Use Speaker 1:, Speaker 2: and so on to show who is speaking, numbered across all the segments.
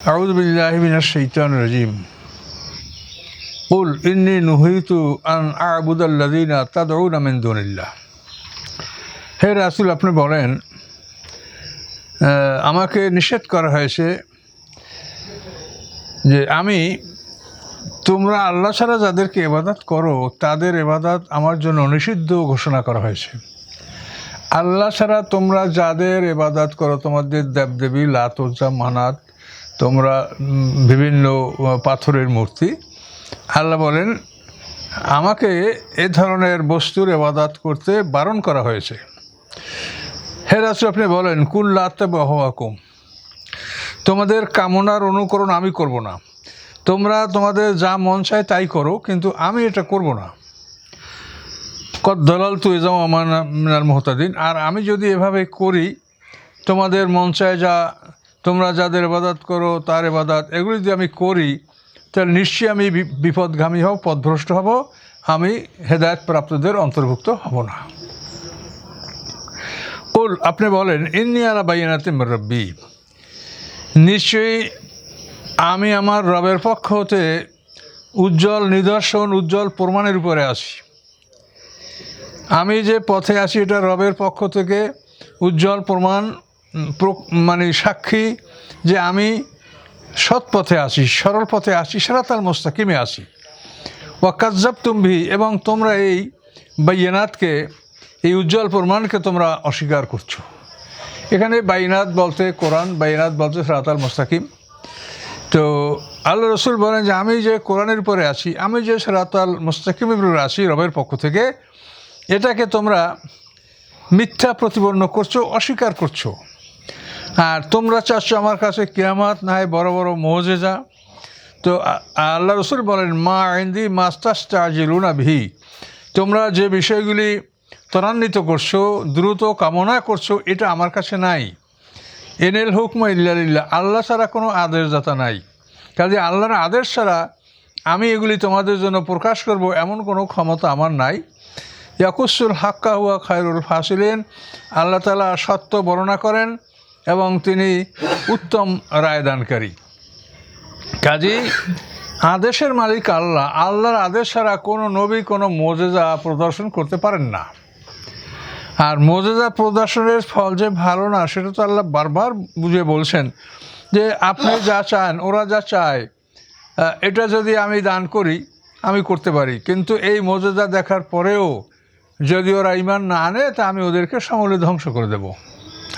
Speaker 1: أعوذ بالله من الشيطان الرجيم قل إني نهيت أن أعبد الذين تدعون من دون الله হে রাসুল আপনি বলেন আহ, আমাকে নিষেধ করা হয়েছে যে আমি তোমরা আল্লাহ ছাড়া যাদেরকে এবাদত করো তাদের এবাদত আমার জন্য নিষিদ্ধ ঘোষণা করা হয়েছে আল্লাহ ছাড়া তোমরা যাদের এবাদত করো তোমাদের দেবদেবী লাতোজা মানাত তোমরা বিভিন্ন পাথরের মূর্তি। আল্লাহ বলেন, আমাকে এ ধরনের বস্তুর এবাদাত করতে বারণ করা হয়েছে। হে রাসূল, আপনি বলেন কুল্লাতে বহওয়াকুম তোমাদের কামনার অনুকরণ আমি করব না। তোমরা তোমাদের যা মন চায় তাই করো, কিন্তু আমি এটা করব না। কদ দলাল তু এজাম আমার মোহতাদিন। আর আমি যদি এভাবে করি, তোমাদের মন চায় যা তোমরা যাদের এবাদাত করো, তার এবাদাত এগুলি যদি আমি করি, তাহলে নিশ্চয়ই আমি বিপদগামী হব, পথভ্রষ্ট হব। আমি হেদায়ত প্রাপ্তদের অন্তর্ভুক্ত হব না। কুল, আপনি বলেন, ইন্নি আলা বাইনাতে রব্বি। নিশ্চয়ই আমি আমার রবের পক্ষ হতে উজ্জ্বল নিদর্শন, উজ্জ্বল প্রমাণের উপরে আসি আমি যে পথে আসি এটা রবের পক্ষ থেকে উজ্জ্বল প্রমাণ মানে সাক্ষী যে আমি সৎ পথে আছি, সরল পথে আছি, সেরাতাল মোস্তাকিমে আছি। ওয়াকাজ্জাব তুম্ভি এবং তোমরা এই বাইনাতকে, এই উজ্জ্বল প্রমাণকে তোমরা অস্বীকার করছ। এখানে বাইনাত বলতে কোরআন, বাইনাত বলতে সেরাতাল মোস্তাকিম। তো আল্লাহ রসুল বলেন যে আমি যে কোরআনের উপরে আছি, আমি যে সেরাতাল মোস্তাকিমের উপরে আছি রবের পক্ষ থেকে, এটাকে তোমরা মিথ্যা প্রতিপন্ন করছ, অস্বীকার করছ। আর তোমরা চাচ্ছ আমার কাছে কেয়ামাত না হয় বড় বড় মোজেজা। তো আল্লাহ রসুল বলেন, মা আইন্দি মাস্টাস চাজিলুনা ভি তোমরা যে বিষয়গুলি ত্বরান্বিত করছ, দ্রুত কামনা করছ, এটা আমার কাছে নাই। এনেল হুকমা ইল্লালিল্লাহ আল্লাহ ছাড়া কোনো আদেশদাতা নাই। কাজে আল্লাহর আদেশ ছাড়া আমি এগুলি তোমাদের জন্য প্রকাশ করব, এমন কোনো ক্ষমতা আমার নাই। ইয়াকুসুল হাক্কা হুয়া খায়রুল ফাসিলেন, আল্লাহ তালা সত্য বর্ণনা করেন এবং তিনি উত্তম রায়দানকারী। কাজী, আদেশের মালিক আল্লাহ। আল্লাহর আদেশ ছাড়া কোনো নবী, কোনো মোজেজা প্রদর্শন করতে পারেন না। আর মোজেজা প্রদর্শনের ফল যে ভালো না, সেটা তো আল্লাহ বারবার বুঝে বলছেন যে আপনি যা চান, ওরা যা চায় এটা যদি আমি দান করি, আমি করতে পারি। কিন্তু এই মোজেজা দেখার পরেও যদি ওরা ইমান না আনে, তা আমি ওদেরকে সমূলে ধ্বংস করে দেব।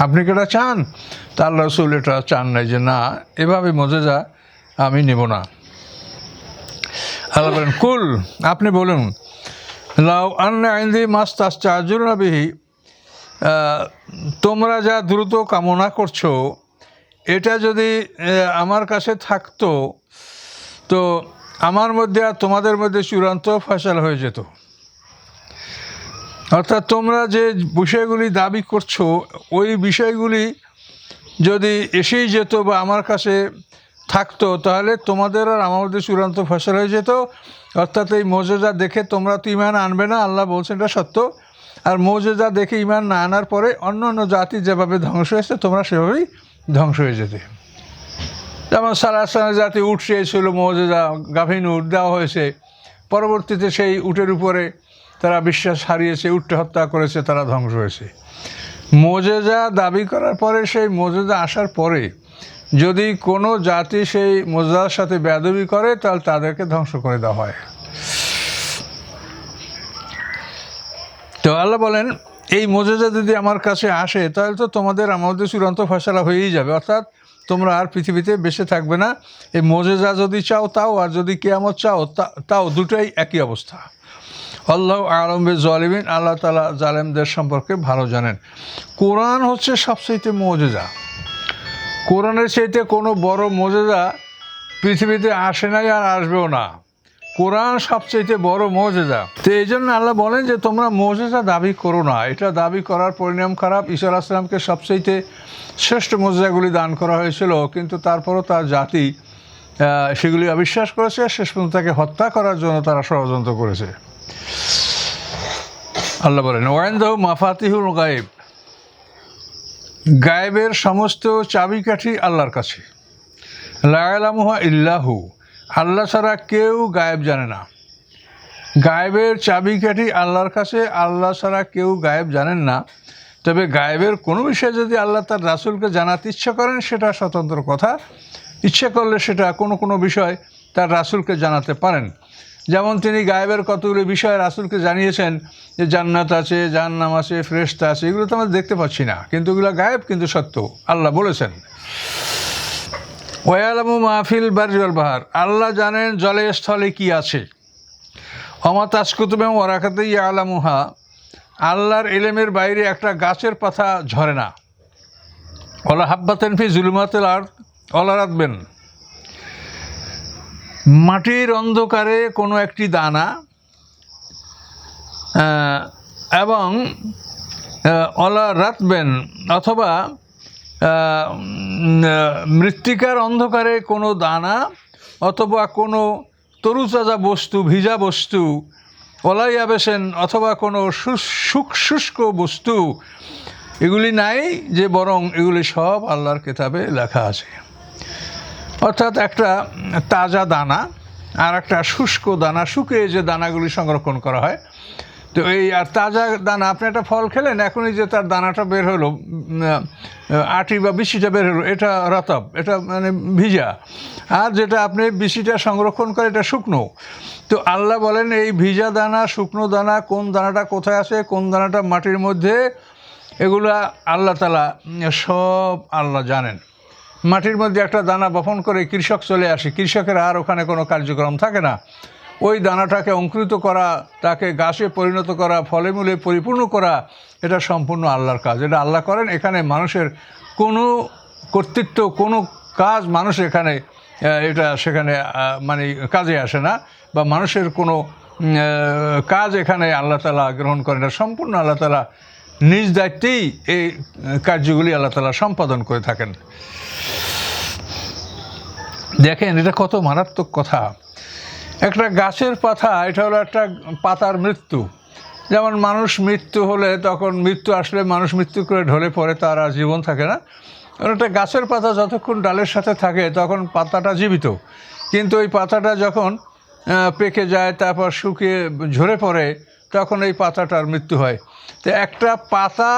Speaker 1: আপনি কি এটা চান? তার রসুল এটা চান নাই যে, না, এভাবে মোজেজা আমি নেব না। আল্লাহ বলেন, কুল, আপনি বলুন, লাউ আন্না আইন্দি মাস তাস চার্জুর বিহি তোমরা যা দ্রুত কামনা করছ, এটা যদি আমার কাছে থাকতো, তো আমার মধ্যে আর তোমাদের মধ্যে চূড়ান্ত ফসল হয়ে যেত। অর্থাৎ তোমরা যে বিষয়গুলি দাবি করছ, ওই বিষয়গুলি যদি এসেই যেত বা আমার কাছে থাকতো, তাহলে তোমাদের আর মধ্যে চূড়ান্ত ফসল হয়ে যেত। অর্থাৎ এই মজেজা দেখে তোমরা তো ইমান আনবে না, আল্লাহ বলছেন এটা সত্য। আর মজেজা দেখে ইমান না আনার পরে অন্য অন্য জাতি যেভাবে ধ্বংস হয়েছে, তোমরা সেভাবেই ধ্বংস হয়ে যেতে। যেমন সালাসানের জাতি উঠ চেয়েছিল মজেজা গাভিন উঠ দেওয়া হয়েছে। পরবর্তীতে সেই উটের উপরে তারা বিশ্বাস হারিয়েছে, উঠতে হত্যা করেছে, তারা ধ্বংস হয়েছে। মোজেজা দাবি করার পরে, সেই মোজেজা আসার পরে যদি কোনো জাতি সেই মোজার সাথে বেদবি করে, তাহলে তাদেরকে ধ্বংস করে দেওয়া হয়। তো আল্লাহ বলেন, এই মোজেজা যদি আমার কাছে আসে, তাহলে তো তোমাদের আমাদের চূড়ান্ত ফসলা হয়েই যাবে। অর্থাৎ তোমরা আর পৃথিবীতে বেঁচে থাকবে না। এই মোজেজা যদি চাও, তাও, আর যদি কেয়ামত চাও তাও দুটোই একই অবস্থা। আল্লাহ আলমবে জলিমিন, আল্লাহ তালা জালেমদের সম্পর্কে ভালো জানেন। কোরআন হচ্ছে সবচেয়ে মোজেজা। কোরআনের চাইতে কোনো বড় মোজেজা পৃথিবীতে আসে নাই আর আসবেও না। কোরআন সবচেয়ে বড় মোজেজা। তো এই জন্য আল্লাহ বলেন যে, তোমরা মোজেজা দাবি করো না। এটা দাবি করার পরিণাম খারাপ। ঈশ্বর আসলামকে সবচেয়ে শ্রেষ্ঠ মোজেজাগুলি দান করা হয়েছিল। কিন্তু তারপরও তার জাতি সেগুলি অবিশ্বাস করেছে। শেষ পর্যন্ত তাকে হত্যা করার জন্য তারা ষড়যন্ত্র করেছে। আল্লাহ বলেন ওয়াইন্দাহ মাফাতিহুল গায়েব। গায়েবের সমস্ত চাবিকাঠি আল্লাহর কাছে। লায়ালামুহা ইল্লাহু, আল্লাহ ছাড়া কেউ গায়েব জানে না। গায়েবের চাবিকাঠি আল্লাহর কাছে, আল্লাহ ছাড়া কেউ গায়েব জানেন না। তবে গায়েবের কোনো বিষয়ে যদি আল্লাহ তার রাসুলকে জানাতে ইচ্ছা করেন, সেটা স্বতন্ত্র কথা। ইচ্ছে করলে সেটা কোনো কোনো বিষয় তার রাসুলকে জানাতে পারেন। যেমন তিনি গায়েবের কতগুলো বিষয় রাসুলকে জানিয়েছেন যে জান্নাত আছে, জাহান্নাম আছে ফ্রেস্তা আছে, এগুলো তো আমরা দেখতে পাচ্ছি না। কিন্তু এগুলো গায়েব, কিন্তু সত্য। আল্লাহ বলেছেন ওয়ালামু মাহফিল বারিওয়াল বাহার। আল্লাহ জানেন জলে স্থলে কি আছে। অমা তাসকুতুবে ওরাকাতে আলামুহা আল্লাহর এলেমের বাইরে একটা গাছের পাতা ঝরে না। ওলা হাব্বাতেন ফি জুলুমাতেল আর ওলা রাখবেন। মাটির অন্ধকারে কোনো একটি দানা এবং অলা রাতবেন অথবা মৃত্তিকার অন্ধকারে কোনো দানা অথবা কোনো তরুতাজা বস্তু, ভিজা বস্তু ওলাই আবেসেন অথবা কোনো শুষ্ক বস্তু, এগুলি নাই যে বরং এগুলি সব আল্লাহর কেতাবে লেখা আছে। অর্থাৎ একটা তাজা দানা আর একটা শুষ্ক দানা, শুকিয়ে যে দানাগুলি সংরক্ষণ করা হয়। তো এই আর তাজা দানা, আপনি একটা ফল খেলেন, এখনই যে তার দানাটা বের হলো আটি বা বিচিটা বের হলো, এটা রতব, এটা মানে ভিজা। আর যেটা আপনি বিচিটা সংরক্ষণ করে, এটা শুকনো। তো আল্লাহ বলেন, এই ভিজা দানা, শুকনো দানা, কোন দানাটা কোথায় আছে, কোন দানাটা মাটির মধ্যে, এগুলা আল্লাহ তালা সব আল্লাহ জানেন। মাটির মধ্যে একটা দানা বপন করে কৃষক চলে আসে। কৃষকের আর ওখানে কোনো কার্যক্রম থাকে না। ওই দানাটাকে অঙ্কুরিত করা, তাকে গাছে পরিণত করা ফলে মূলে পরিপূর্ণ করা, এটা সম্পূর্ণ আল্লাহর কাজ। এটা আল্লাহ করেন, এখানে মানুষের কোনো কর্তৃত্ব, কোনো কাজ মানুষ এখানে এটা সেখানে মানে কাজে আসে না বা মানুষের কোনো কাজ এখানে আল্লাহ তালা গ্রহণ করেন না। সম্পূর্ণ আল্লাহ তালা নিজ দায়িত্বেই এই কার্যগুলি আল্লাহ তালা সম্পাদন করে থাকেন। দেখেন, এটা কত মারাত্মক কথা। একটা গাছের পাতা, এটা হলো একটা পাতার মৃত্যু। যেমন মানুষ মৃত্যু হলে তখন মৃত্যু আসলে মানুষ মৃত্যু করে ঢলে পড়ে, তার আর জীবন থাকে না। একটা গাছের পাতা যতক্ষণ ডালের সাথে থাকে, তখন পাতাটা জীবিত। কিন্তু ওই পাতাটা যখন পেকে যায়, তারপর শুকিয়ে ঝরে পড়ে তখন এই পাতাটার মৃত্যু হয়। তো একটা পাতা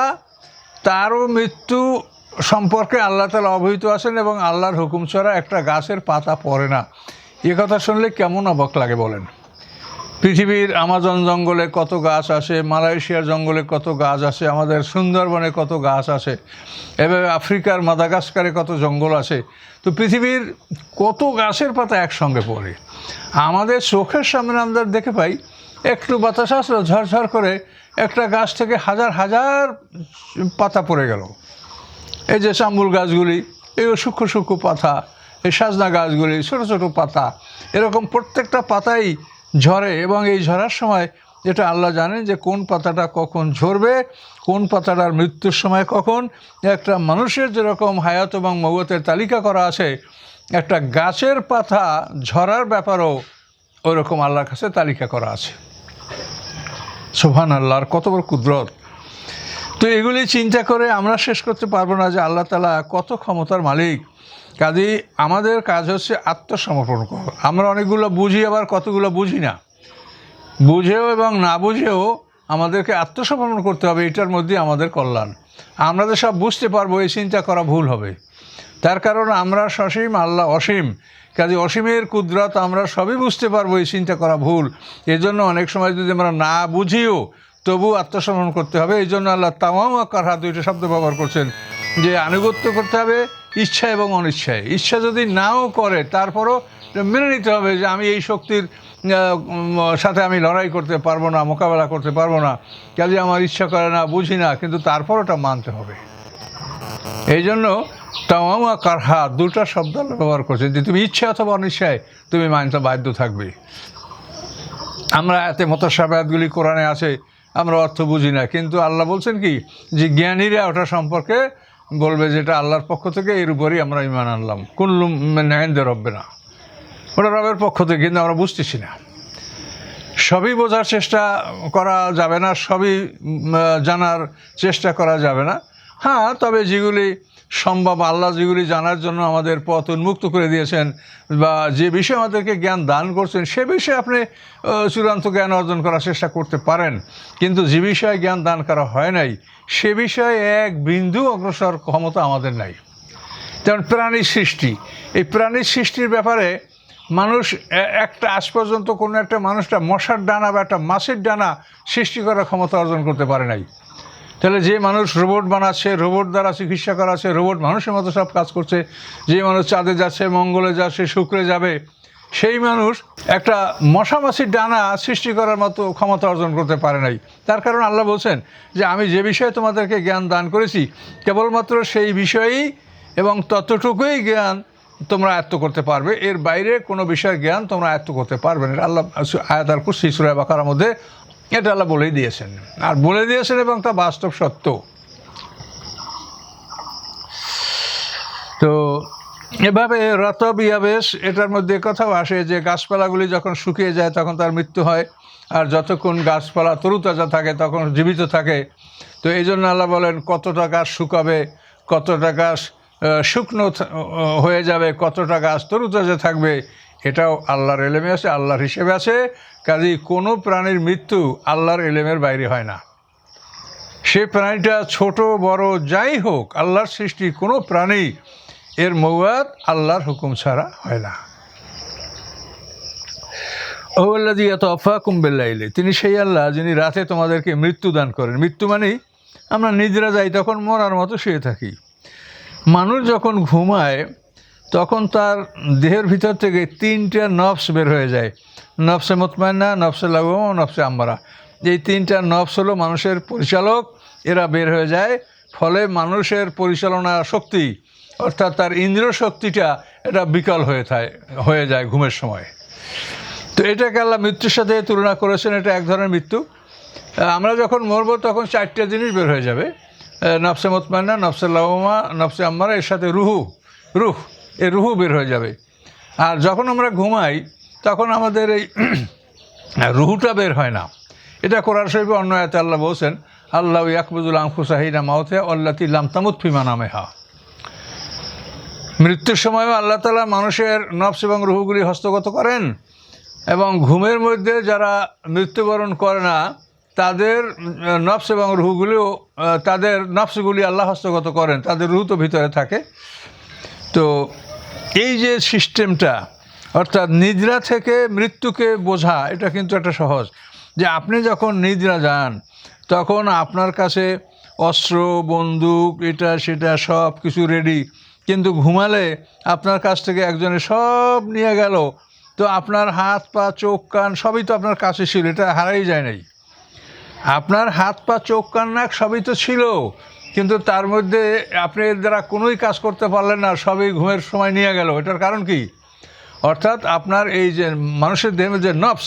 Speaker 1: তারও মৃত্যু সম্পর্কে আল্লাহ তালা অবহিত আছেন এবং আল্লাহর হুকুম ছাড়া একটা গাছের পাতা পড়ে না। এ কথা শুনলে কেমন অবাক লাগে বলেন? পৃথিবীর আমাজন জঙ্গলে কত গাছ আছে মালয়েশিয়ার জঙ্গলে কত গাছ আছে আমাদের সুন্দরবনে কত গাছ আছে এভাবে আফ্রিকার মাদাগাস্কারে কত জঙ্গল আছে তো পৃথিবীর কত গাছের পাতা একসঙ্গে পড়ে? আমাদের চোখের সামনে আমরা দেখে পাই একটু বাতাস আসলো, ঝরঝর করে একটা গাছ থেকে হাজার হাজার পাতা পড়ে গেল। এই যে চাম্বুল গাছগুলি এগুলো সূক্ষ্ম সূক্ষ্ম পাতা, এই সাজনা গাছগুলি, ছোটো ছোটো পাতা, এরকম প্রত্যেকটা পাতাই ঝরে এবং এই ঝরার সময় যেটা আল্লাহ জানেন যে কোন পাতাটা কখন ঝরবে, কোন পাতাটার মৃত্যুর সময় কখন, একটা মানুষের যেরকম হায়াত এবং মগতের তালিকা করা আছে, একটা গাছের পাতা ঝরার ব্যাপারও ওরকম আল্লাহর কাছে তালিকা করা আছে। সোহান আল্লাহর কত বড় কুদরত। তো এগুলি চিন্তা করে আমরা শেষ করতে পারব না যে আল্লাহ তালা কত ক্ষমতার মালিক। কাজেই আমাদের কাজ হচ্ছে আত্মসমর্পণ করা। আমরা অনেকগুলো বুঝি, আবার কতগুলো বুঝি না। বুঝেও এবং না বুঝেও আমাদেরকে আত্মসমর্পণ করতে হবে, এটার মধ্যে আমাদের কল্যাণ। আমরা যে সব বুঝতে পারব, এই চিন্তা করা ভুল হবে। তার কারণ আমরা সসীম, আল্লাহ অসীম। কাজে অসীমের কুদরত আমরা সবই বুঝতে পারব, এই চিন্তা করা ভুল। এজন্য অনেক সময় যদি আমরা না বুঝিও তবু আত্মসমর্পণ করতে হবে। এই জন্য আল্লাহ তামাম আকার হাত দুইটা শব্দ ব্যবহার করছেন, যে আনুগত্য করতে হবে ইচ্ছা এবং অনিচ্ছায়। ইচ্ছা যদি নাও করে, তারপরও মেনে নিতে হবে যে আমি এই শক্তির সাথে আমি লড়াই করতে পারব না, মোকাবেলা করতে পারব না। কাজে আমার ইচ্ছা করে না, বুঝি না, কিন্তু তারপর ওটা মানতে হবে। এই জন্য তামামা কারহা দুটা শব্দ ব্যবহার করছে। যে তুমি ইচ্ছা অথবা অনিচ্ছায় তুমি মানতে বাধ্য থাকবে। আমরা এতে মতসাবায়াতগুলি কোরআনে আছে, আমরা অর্থ বুঝি না। কিন্তু আল্লাহ বলছেন কি? যে জ্ঞানীরা ওটা সম্পর্কে বলবে যেটা আল্লাহর পক্ষ থেকে, এর উপরই আমরা ইমান আনলাম। কুল্লুম ন্যায়দের রব্বে না ওটা রবের পক্ষ থেকে, কিন্তু আমরা বুঝতেছি না। সবই বোঝার চেষ্টা করা যাবে না, সবই জানার চেষ্টা করা যাবে না। হ্যাঁ তবে যেগুলি সম্ভব আল্লাহ যেগুলি জানার জন্য আমাদের পথ উন্মুক্ত করে দিয়েছেন বা যে বিষয়ে আমাদেরকে জ্ঞান দান করছেন, সে বিষয়ে আপনি চূড়ান্ত জ্ঞান অর্জন করার চেষ্টা করতে পারেন। কিন্তু যে বিষয়ে জ্ঞান দান করা হয় নাই, সে বিষয়ে এক বিন্দু অগ্রসর ক্ষমতা আমাদের নাই। যেমন প্রাণীর সৃষ্টি। এই প্রাণীর সৃষ্টির ব্যাপারে মানুষ একটা আজ পর্যন্ত কোনো একটা মানুষটা মশার ডানা বা একটা মাছের ডানা সৃষ্টি করার ক্ষমতা অর্জন করতে পারে নাই। তাহলে যে মানুষ রোবট বানাচ্ছে রোবট দ্বারা চিকিৎসা করাচ্ছে রোবট মানুষের মতো সব কাজ করছে, যে মানুষ চাঁদে যাচ্ছে, মঙ্গলে যাচ্ছে, শুক্রে যাবে, সেই মানুষ একটা মশা মাছির ডানা সৃষ্টি করার মতো ক্ষমতা অর্জন করতে পারে নাই। তার কারণ আল্লাহ বলছেন যে, আমি যে বিষয়ে তোমাদেরকে জ্ঞান দান করেছি, কেবলমাত্র সেই বিষয়েই এবং ততটুকুই জ্ঞান তোমরা আয়ত্ত করতে পারবে। এর বাইরে কোনো বিষয়ের জ্ঞান তোমরা আয়ত্ত করতে পারবে না। আল্লাহ আয়াত আর কুসি সুরায় বাকার মধ্যে এটা আল্লাহ বলেই দিয়েছেন। আর বলে দিয়েছেন এবং তা বাস্তব সত্য। তো এভাবে রতব ইয়াবেশ, এটার মধ্যে কথাও আসে যে গাছপালাগুলি যখন শুকিয়ে যায় তখন তার মৃত্যু হয়, আর যতক্ষণ গাছপালা তরুতাজা থাকে তখন জীবিত থাকে। তো এই জন্য আল্লাহ বলেন, কতটা গাছ শুকাবে, কতটা গাছ শুকনো হয়ে যাবে, কতটা গাছ তরুতাজা থাকবে এটাও আল্লাহর এলেমে আছে, আল্লাহর হিসেবে আছে। কাজেই কোনো প্রাণীর মৃত্যু আল্লাহর এলেমের বাইরে হয় না। সে প্রাণীটা ছোট, বড়, যাই হোক, আল্লাহর সৃষ্টি কোনো প্রাণী, এর মৌয়াদ আল্লাহর হুকুম ছাড়া হয় না। ওল্লাদি এত অফা কুম্বেল্লাইলে তিনি সেই আল্লাহ যিনি রাতে তোমাদেরকে মৃত্যু দান করেন। মৃত্যু মানেই আমরা নিজেরা যাই, তখন মরার মতো শুয়ে থাকি। মানুষ যখন ঘুমায় তখন তার দেহের ভিতর থেকে তিনটা নফস বের হয়ে যায়। নফসে মুতমান্না নফসে লাগু নফসে আম্বারা। এই তিনটা নফস হলো মানুষের পরিচালক, এরা বের হয়ে যায়। ফলে মানুষের পরিচালনা শক্তি, অর্থাৎ তার ইন্দ্রিয় শক্তিটা এটা বিকল হয়ে থাকে হয়ে যায় ঘুমের সময়। তো এটাকে আল্লাহ মৃত্যুর সাথে তুলনা করেছেন, এটা এক ধরনের মৃত্যু। আমরা যখন মরব তখন চারটে জিনিস বের হয়ে যাবে। নফসে মতমান্না নফসে লাউমা নফসে আম্মারা এর সাথে রুহু, রুহ। এ রুহু বের হয়ে যাবে। আর যখন আমরা ঘুমাই, তখন আমাদের এই রুহুটা বের হয় না। এটা কোরআন শরীফে অন্য আয়াতে আল্লাহ বলছেন, আল্লাহ ইয়াকবুদুল আংফুসাহিনা মাউতে আল্লাতি লাম তামুত ফিমা নামে হা মৃত্যুর সময়ও আল্লাহ তালা মানুষের নফস এবং রুহুগুলি হস্তগত করেন এবং ঘুমের মধ্যে যারা মৃত্যুবরণ করে না, তাদের নফস এবং রুহুগুলিও, তাদের নফসগুলি আল্লাহ হস্তগত করেন, তাদের রুহ তো ভিতরে থাকে। তো এই যে সিস্টেমটা, অর্থাৎ নিদ্রা থেকে মৃত্যুকে বোঝা, এটা কিন্তু একটা সহজ। যে আপনি যখন নিদ্রা যান, তখন আপনার কাছে অস্ত্র, বন্দুক, এটা, সেটা সব কিছু রেডি কিন্তু ঘুমালে আপনার কাছ থেকে একজনে সব নিয়ে গেল, তো আপনার হাত, পা, চোখ, কান সবই তো আপনার কাছে ছিল, এটা হারাই যায় নাই। আপনার হাত, পা, চোখ, কান, নাক সবই তো ছিল। কিন্তু তার মধ্যে আপনি এর দ্বারা কোনোই কাজ করতে পারলেন না, সবই ঘুমের সময় নিয়ে গেল। এটার কারণ কি? অর্থাৎ আপনার এই যে মানুষের দেহের যে নফস,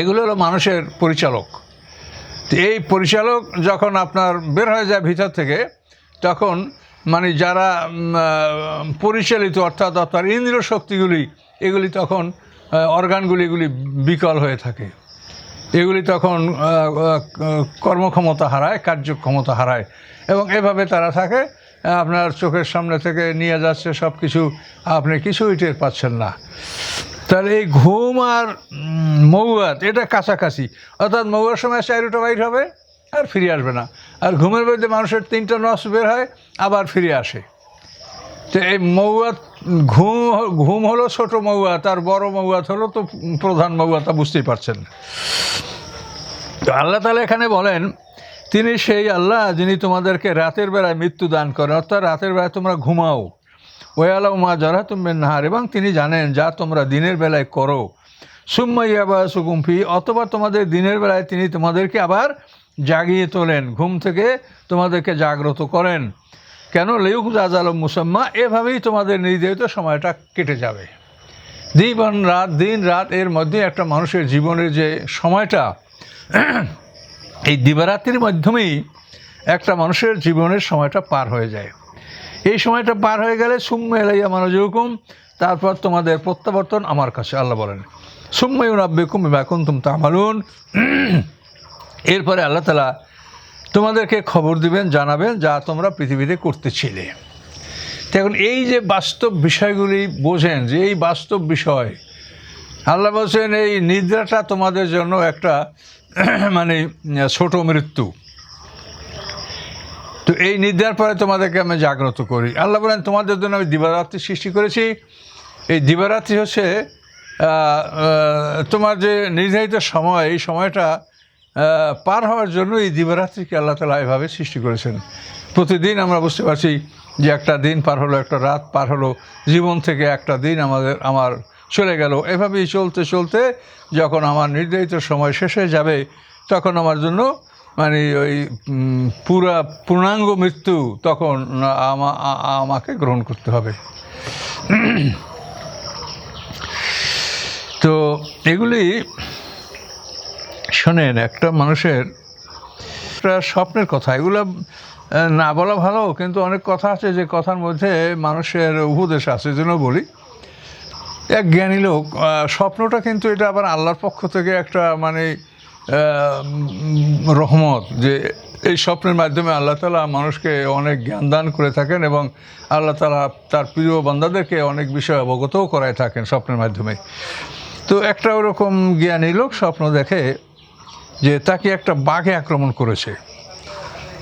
Speaker 1: এগুলো হলো মানুষের পরিচালক। এই পরিচালক যখন আপনার বের হয়ে যায় ভিতর থেকে, তখন মানে যারা পরিচালিত অর্থাৎ আপনার ইন্দ্রিয় শক্তিগুলি, এগুলি তখন অর্গানগুলি এগুলি বিকল হয়ে থাকে। এগুলি তখন কর্মক্ষমতা হারায়, কার্যক্ষমতা হারায়। এবং এভাবে তারা থাকে, আপনার চোখের সামনে থেকে নিয়ে যাচ্ছে সব কিছু আপনি কিছুই টের পাচ্ছেন না। তাহলে এই ঘুম আর মৌয়াত, এটা কাছাকাছি। অর্থাৎ মৌয়ার সময় চারোটা বাইর হবে, আর ফিরে আসবে না। আর ঘুমের মধ্যে মানুষের তিনটা নস বের হয়, আবার ফিরে আসে। তো এই মৌয়াত, ঘুম ঘুম হলো ছোট মৌয়াত আর বড় মৌয়াত হলো তো প্রধান মৌয়াত, তা বুঝতেই পারছেন। তো আল্লাহ তালা এখানে বলেন, তিনি সেই আল্লাহ যিনি তোমাদেরকে রাতের বেলায় মৃত্যু দান করেন, অর্থাৎ রাতের বেলায় তোমরা ঘুমাও। ওই ওয়ালাউ মা যারা তুমি নাহার এবং তিনি জানেন, যা তোমরা দিনের বেলায় করো। সুম্মাইয়া বা সুকুমফি অথবা তোমাদের দিনের বেলায় তিনি তোমাদেরকে আবার জাগিয়ে তোলেন, ঘুম থেকে তোমাদেরকে জাগ্রত করেন। কেন লেউক আলম মুসাম্মা? এভাবেই তোমাদের নির্ধারিত সময়টা কেটে যাবে। দিন রাত দিন রাত এর মধ্যে একটা মানুষের জীবনের যে সময়টা, এই দিবারাত্রির মাধ্যমেই একটা মানুষের জীবনের সময়টা পার হয়ে যায়। এই সময়টা পার হয়ে গেলে, সুম্ম এলাইয়া মানজুকুম তারপর তোমাদের প্রত্যাবর্তন আমার কাছে, আল্লাহ বলেন। সুম্ময় রাব্বেকুম বিমা কুনতুম তামালুন। এরপরে আল্লাহ তালা তোমাদেরকে খবর দিবেন, জানাবেন যা তোমরা পৃথিবীতে করতেছিলে। এখন এই যে বাস্তব বিষয়গুলি বোঝেন, যে এই বাস্তব বিষয়, আল্লাহ বলছেন এই নিদ্রাটা তোমাদের জন্য একটা মানে ছোট মৃত্যু। তো এই নিদ্রার পরে তোমাদেরকে আমি জাগ্রত করি। আল্লাহ বলেন, তোমাদের জন্য আমি দিবারাত্রি সৃষ্টি করেছি। এই দিবারাত্রি হচ্ছে তোমার যে নির্ধারিত সময়, এই সময়টা পার হওয়ার জন্য এই দিবারাত্রিকে আল্লাহ তালা এভাবে সৃষ্টি করেছেন। প্রতিদিন আমরা বুঝতে পারছি যে একটা দিন পার হলো, একটা রাত পার হলো, জীবন থেকে একটা দিন আমাদের, আমার চলে গেল। এভাবেই চলতে চলতে যখন আমার নির্ধারিত সময় শেষ হয়ে যাবে, তখন আমার জন্য মানে ওই পুরা পূর্ণাঙ্গ মৃত্যু তখন আমাকে গ্রহণ করতে হবে। তো এগুলি শোনেন, একটা মানুষের একটা স্বপ্নের কথা। এগুলো না বলা ভালো, কিন্তু অনেক কথা আছে যে কথার মধ্যে মানুষের উপদেশ আছে জন্য বলি। এক জ্ঞানী লোক স্বপ্নটা কিন্তু এটা আবার আল্লাহর পক্ষ থেকে একটা মানে রহমত যে এই স্বপ্নের মাধ্যমে আল্লাহ তালা মানুষকে অনেক জ্ঞান দান করে থাকেন এবং আল্লাহ তালা তার প্রিয় বান্দাদেরকে অনেক বিষয় অবগতও করায় থাকেন স্বপ্নের মাধ্যমে। তো একটা ওরকম জ্ঞানী লোক স্বপ্ন দেখে যে তাকে একটা বাঘে আক্রমণ করেছে।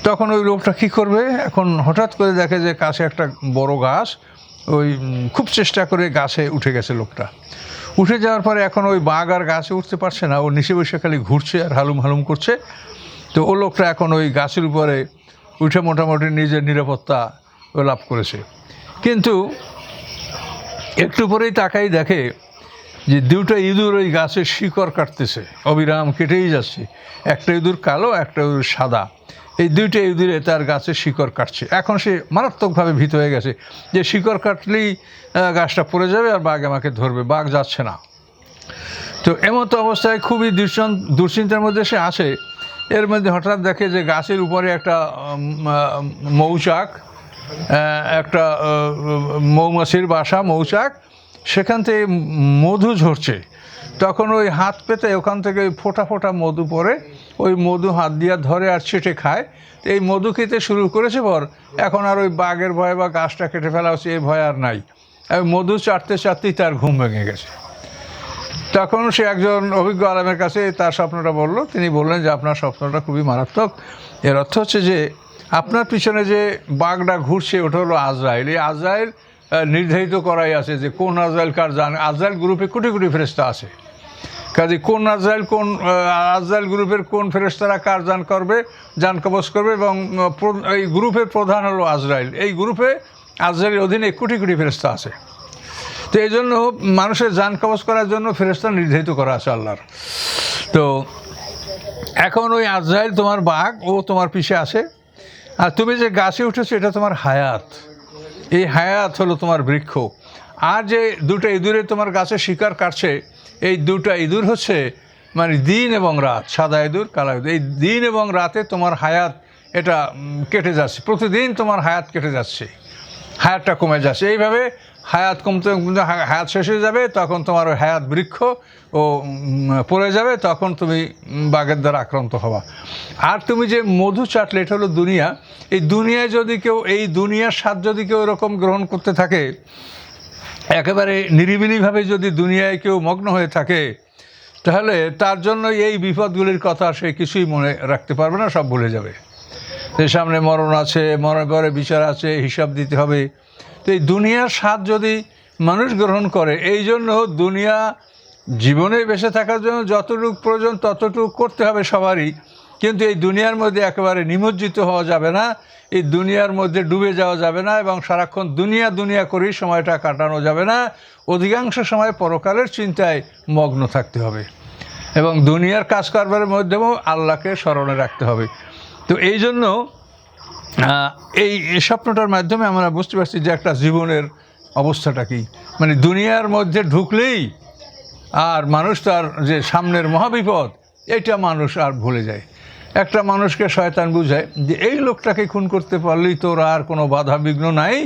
Speaker 1: তখন ওই লোকটা কী করবে? এখন হঠাৎ করে দেখে যে কাছে একটা বড় গাছ, ওই খুব চেষ্টা করে গাছে উঠে গেছে লোকটা। উঠে যাওয়ার পরে এখন ওই বাঘ আর গাছে উঠতে পারছে না, ও নিচে বসে খালি ঘুরছে আর হালুম হালুম করছে। তো ও লোকটা এখন ওই গাছের উপরে উঠে মোটামুটি নিজের নিরাপত্তা লাভ করেছে। কিন্তু একটু পরেই তাকাই দেখে যে দুটো ইঁদুর ওই গাছের শিকড় কাটতেছে। অবিরাম কেটেই যাচ্ছে। একটা ইঁদুর কালো, একটা ইঁদুর সাদা। এই দুইটা ইঁদুরে তার গাছের শিকড় কাটছে। এখন সে মারাত্মকভাবে ভীত হয়ে গেছে যে শিকড় কাটলেই গাছটা পড়ে যাবে আর বাঘ আমাকে ধরবে। বাঘ যাচ্ছে না। তো এমতো অবস্থায় খুবই দুশ্চন দুশ্চিন্তার মধ্যে সে আসে এর মধ্যে হঠাৎ দেখে যে গাছের উপরে একটা মৌচাক একটা মৌমাছির বাসা, মৌচাক সেখান থেকে মধু ঝরছে। তখন ওই হাত পেতে ওখান থেকে ওই ফোঁটা ফোঁটা মধু পরে ওই মধু হাত দিয়া ধরে আর ছেটে খায়। এই মধু খেতে শুরু করেছে পর এখন আর ওই বাঘের ভয় বা গাছটা কেটে ফেলা হচ্ছে এই ভয় আর নাই। মধু চাটতে চাটতেই তার ঘুম ভেঙে গেছে। তখন সে একজন অভিজ্ঞ আলমের কাছে তার স্বপ্নটা বলল। তিনি বললেন যে, আপনার স্বপ্নটা খুবই মারাত্মক। এর অর্থ হচ্ছে যে, আপনার পিছনে যে বাঘটা ঘুরছে, ওটা হলো আজরাইল। এই আজরাইল নির্ধারিত করাই আছে যে কোন আজরাইল কার জান, আজরাইল গ্রুপে কোটি কোটি ফেরেস্তা আছে। কাজে কোন আজরাইল কোন আজরাইল গ্রুপের কোন ফেরেস্তারা কার জান করবে, জান কবজ করবে এবং এই গ্রুপের প্রধান হলো আজরাইল। এই গ্রুপে আজরাইলের অধীনে কোটি কোটি ফেরেস্তা আছে। তো এই জন্য মানুষের যান কবজ করার জন্য ফেরেস্তা নির্ধারিত করা আছে আল্লাহর। তো এখন ওই আজরাইল তোমার বাঘ, ও তোমার পিছে আসে আর তুমি যে গাছে উঠেছো, এটা তোমার হায়াত। এই হায়াত হলো তোমার বৃক্ষ। আর যে দুটা ইঁদুরে তোমার গাছে শিকার কাটছে, এই দুটা ইঁদুর হচ্ছে মানে দিন এবং রাত, সাদা ইঁদুর, কালা ইঁদুর। এই দিন এবং রাতে তোমার হায়াত এটা কেটে যাচ্ছে। প্রতিদিন তোমার হায়াত কেটে যাচ্ছে। হায়াতটা কমে যাচ্ছে। এইভাবে হায়াত কমতে হায়াত শেষ হয়ে যাবে, তখন তোমার ওই হায়াত বৃক্ষ ও পড়ে যাবে, তখন তুমি বাঘের দ্বারা আক্রান্ত হবা। আর তুমি যে মধু চাটলে, এটা হলো দুনিয়া। এই দুনিয়ায় যদি কেউ, এই দুনিয়ার স্বাদ যদি কেউ এরকম গ্রহণ করতে থাকে, একেবারে নিরিবিলিভাবে যদি দুনিয়ায় কেউ মগ্ন হয়ে থাকে, তাহলে তার জন্য এই বিপদগুলির কথা সে কিছুই মনে রাখতে পারবে না, সব ভুলে যাবে। সামনে মরণ আছে মরণ পরে বিচার আছে, হিসাব দিতে হবে। তো এই দুনিয়ার স্বাদ যদি মানুষ গ্রহণ করে, এই জন্য দুনিয়া জীবনে বেঁচে থাকার জন্য যতটুক প্রয়োজন ততটুকু করতে হবে সবারই। কিন্তু এই দুনিয়ার মধ্যে একেবারে নিমজ্জিত হওয়া যাবে না, এই দুনিয়ার মধ্যে ডুবে যাওয়া যাবে না এবং সারাক্ষণ দুনিয়া দুনিয়া করেই সময়টা কাটানো যাবে না। অধিকাংশ সময় পরকালের চিন্তায় মগ্ন থাকতে হবে এবং দুনিয়ার কাজ কারবারের মধ্যেও আল্লাহকে স্মরণে রাখতে হবে। তো এই জন্য এই স্বপ্নটার মাধ্যমে আমরা বুঝতে পারছি যে একটা জীবনের অবস্থাটা কি। মানে দুনিয়ার মধ্যে ঢুকলেই আর মানুষ তার যে সামনের মহাবিপদ এটা মানুষ আর ভুলে যায়। একটা মানুষকে শয়তান বুঝায় যে এই লোকটাকে খুন করতে পারলেই তোর আর কোনো বাধা বিঘ্ন নাই,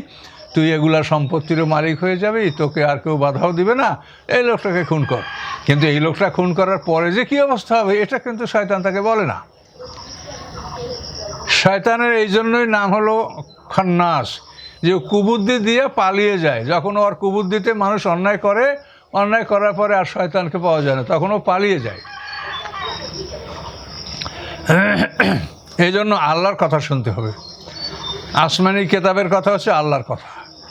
Speaker 1: তুই এগুলা সম্পত্তিরও মালিক হয়ে যাবি, তোকে আর কেউ বাধাও দিবে না, এই লোকটাকে খুন কর। কিন্তু এই লোকটা খুন করার পরে যে কী অবস্থা হবে, এটা কিন্তু শয়তান তাকে বলে না। শয়তানের এই জন্যই নাম হলো খন্নাস, যে কুবুদ্ধি দিয়ে পালিয়ে যায়। যখন ওর কুবুদ্ধিতে মানুষ অন্যায় করে, অন্যায় করার পরে আর শয়তানকে পাওয়া যায় না, তখন ও পালিয়ে যায়। এই জন্য আল্লাহর কথা শুনতে হবে। আসমানি কেতাবের কথা হচ্ছে আল্লাহর কথা।